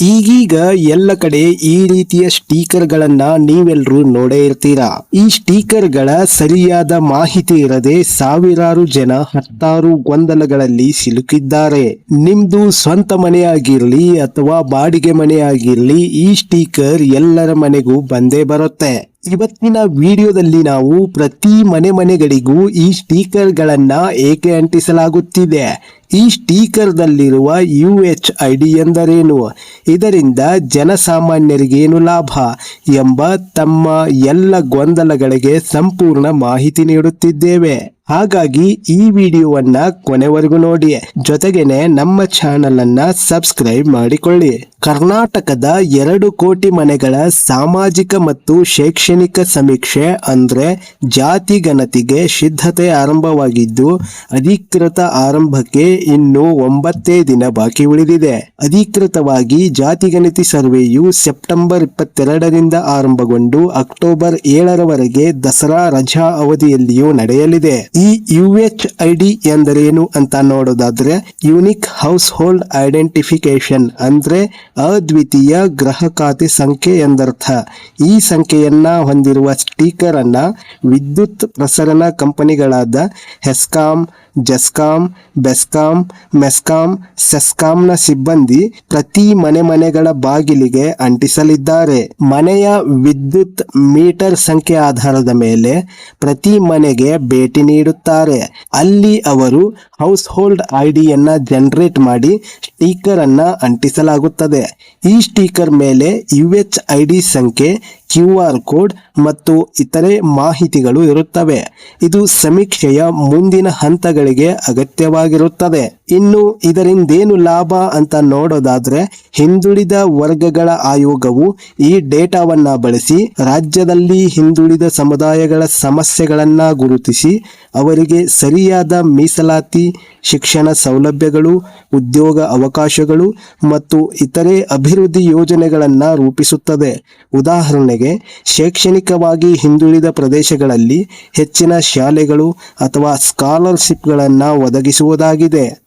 ಈಗೀಗ ಎಲ್ಲ ಕಡೆ ಈ ರೀತಿಯ ಸ್ಟೀಕರ್ಗಳನ್ನ ನೀವೆಲ್ಲರೂ ನೋಡೇ ಇರ್ತೀರಾ? ಈ ಸ್ಟೀಕರ್ಗಳ ಸರಿಯಾದ ಮಾಹಿತಿ ಇರದೆ ಸಾವಿರಾರು ಜನ ಹತ್ತಾರು ಗೊಂದಲಗಳಲ್ಲಿ ಸಿಲುಕಿದ್ದಾರೆ. ನಿಮ್ದು ಸ್ವಂತ ಮನೆಯಾಗಿರ್ಲಿ ಅಥವಾ ಬಾಡಿಗೆ ಮನೆಯಾಗಿರ್ಲಿ ಈ ಸ್ಟೀಕರ್ ಎಲ್ಲರ ಮನೆಗೂ ಬಂದೇ ಬರುತ್ತೆ. ಇವತ್ತಿನ ವಿಡಿಯೋದಲ್ಲಿ ನಾವು ಪ್ರತಿ ಮನೆ ಮನೆಗಳಿಗೂ ಈ ಸ್ಟೀಕರ್ಗಳನ್ನು ಏಕೆ ಅಂಟಿಸಲಾಗುತ್ತಿದೆ? ಈ ಸ್ಟೀಕರ್ದಲ್ಲಿರುವ ಯು ಎಚ್ ಐ ಡಿ ಎಂದರೇನು? ಇದರಿಂದ ಜನಸಾಮಾನ್ಯರಿಗೇನು ಲಾಭ? ಎಂಬ ತಮ್ಮ ಎಲ್ಲ ಗೊಂದಲಗಳಿಗೆ ಸಂಪೂರ್ಣ ಮಾಹಿತಿ ನೀಡುತ್ತಿದ್ದೇವೆ. ಹಾಗಾಗಿ ಈ ವಿಡಿಯೋವನ್ನ ಕೊನೆವರೆಗೂ ನೋಡಿ. ಜೊತೆಗೇನೆ ನಮ್ಮ ಚಾನೆಲ್ ಅನ್ನ ಸಬ್ಸ್ಕ್ರೈಬ್ ಮಾಡಿಕೊಳ್ಳಿ. ಕರ್ನಾಟಕದ ಎರಡು ಕೋಟಿ ಮನೆಗಳ ಸಾಮಾಜಿಕ ಮತ್ತು ಶೈಕ್ಷಣಿಕ ಸಮೀಕ್ಷೆ ಅಂದ್ರೆ ಜಾತಿ ಗಣತಿಗೆ ಸಿದ್ಧತೆ ಆರಂಭವಾಗಿದ್ದು, ಅಧಿಕೃತ ಆರಂಭಕ್ಕೆ ಇನ್ನು ಒಂಬತ್ತೇ ದಿನ ಬಾಕಿ ಉಳಿದಿದೆ. ಅಧಿಕೃತವಾಗಿ ಜಾತಿ ಗಣತಿ ಸರ್ವೆಯು ಸೆಪ್ಟೆಂಬರ್ ಇಪ್ಪತ್ತೆರಡರಿಂದ ಆರಂಭಗೊಂಡು ಅಕ್ಟೋಬರ್ ಏಳರವರೆಗೆ ದಸರಾ ರಜಾ ಅವಧಿಯಲ್ಲಿಯೂ ನಡೆಯಲಿದೆ. ಈ ಯು ಎಚ್ ಐ ಡಿ ಎಂದರೇನು ಅಂತ ನೋಡೋದಾದ್ರೆ ಯುನಿಕ್ ಹೌಸ್ ಹೋಲ್ಡ್ ಐಡೆಂಟಿಫಿಕೇಶನ್ ಅಂದ್ರೆ ಅದ್ವಿತೀಯ ಗ್ರಹ ಖಾತೆ ಸಂಖ್ಯೆ ಎಂದರ್ಥ. ಈ ಸಂಖ್ಯೆಯನ್ನ ಹೊಂದಿರುವ ಸ್ಟೀಕರ್ ಅನ್ನ ವಿದ್ಯುತ್ ಪ್ರಸರಣ ಕಂಪನಿಗಳಾದ ಹೆಸ್ಕಾಂ ಜಸ್ಕಾಂ, ಬೆಸ್ಕಾಂ, ಮೆಸ್ಕಾಂ, ಸೆಸ್ಕಾಂನ ಸಿಬ್ಬಂದಿ ಪ್ರತಿ ಮನೆ ಮನೆಗಳ ಬಾಗಿಲಿಗೆ ಅಂಟಿಸಲಿದ್ದಾರೆ. ಮನೆಯ ವಿದ್ಯುತ್ ಮೀಟರ್ ಸಂಖ್ಯೆ ಆಧಾರದ ಮೇಲೆ ಪ್ರತಿ ಮನೆಗೆ ಭೇಟಿ ನೀಡುತ್ತಾರೆ. ಅಲ್ಲಿ ಅವರು ಹೌಸ್ ಹೋಲ್ಡ್ ಐಡಿಯನ್ನ ಜನರೇಟ್ ಮಾಡಿ ಸ್ಟೀಕರ್ ಅನ್ನ ಅಂಟಿಸಲಾಗುತ್ತದೆ. ಈ ಸ್ಟೀಕರ್ ಮೇಲೆ ಯು ಎಚ್ ಐ ಡಿ ಸಂಖ್ಯೆ ಕ್ಯೂ ಆರ್ ಕೋಡ್ ಮತ್ತು ಇತರೆ ಮಾಹಿತಿಗಳು ಇರುತ್ತವೆ. ಇದು ಸಮೀಕ್ಷೆಯ ಮುಂದಿನ ಹಂತಗಳಿಗೆ ಅಗತ್ಯವಾಗಿರುತ್ತದೆ. ಇನ್ನು ಇದರಿಂದೇನು ಲಾಭ ಅಂತ ನೋಡೋದಾದ್ರೆ, ಹಿಂದುಳಿದ ವರ್ಗಗಳ ಆಯೋಗವು ಈ ಡೇಟಾವನ್ನ ಬಳಸಿ ರಾಜ್ಯದಲ್ಲಿ ಹಿಂದುಳಿದ ಸಮುದಾಯಗಳ ಸಮಸ್ಯೆಗಳನ್ನ ಗುರುತಿಸಿ, ಅವರಿಗೆ ಸರಿಯಾದ ಮೀಸಲಾತಿ ಶಿಕ್ಷಣ ಸೌಲಭ್ಯಗಳು, ಉದ್ಯೋಗ ಅವಕಾಶಗಳು ಮತ್ತು ಇತರೆ ಅಭಿವೃದ್ಧಿ ಯೋಜನೆಗಳನ್ನು ರೂಪಿಸುತ್ತದೆ. ಉದಾಹರಣೆಗೆ, ಶೈಕ್ಷಣಿಕವಾಗಿ ಹಿಂದುಳಿದ ಪ್ರದೇಶಗಳಲ್ಲಿ ಹೆಚ್ಚಿನ ಶಾಲೆಗಳು ಅಥವಾ ಸ್ಕಾಲರ್ಶಿಪ್ಗಳನ್ನು ಒದಗಿಸುವುದಾಗಿದೆ.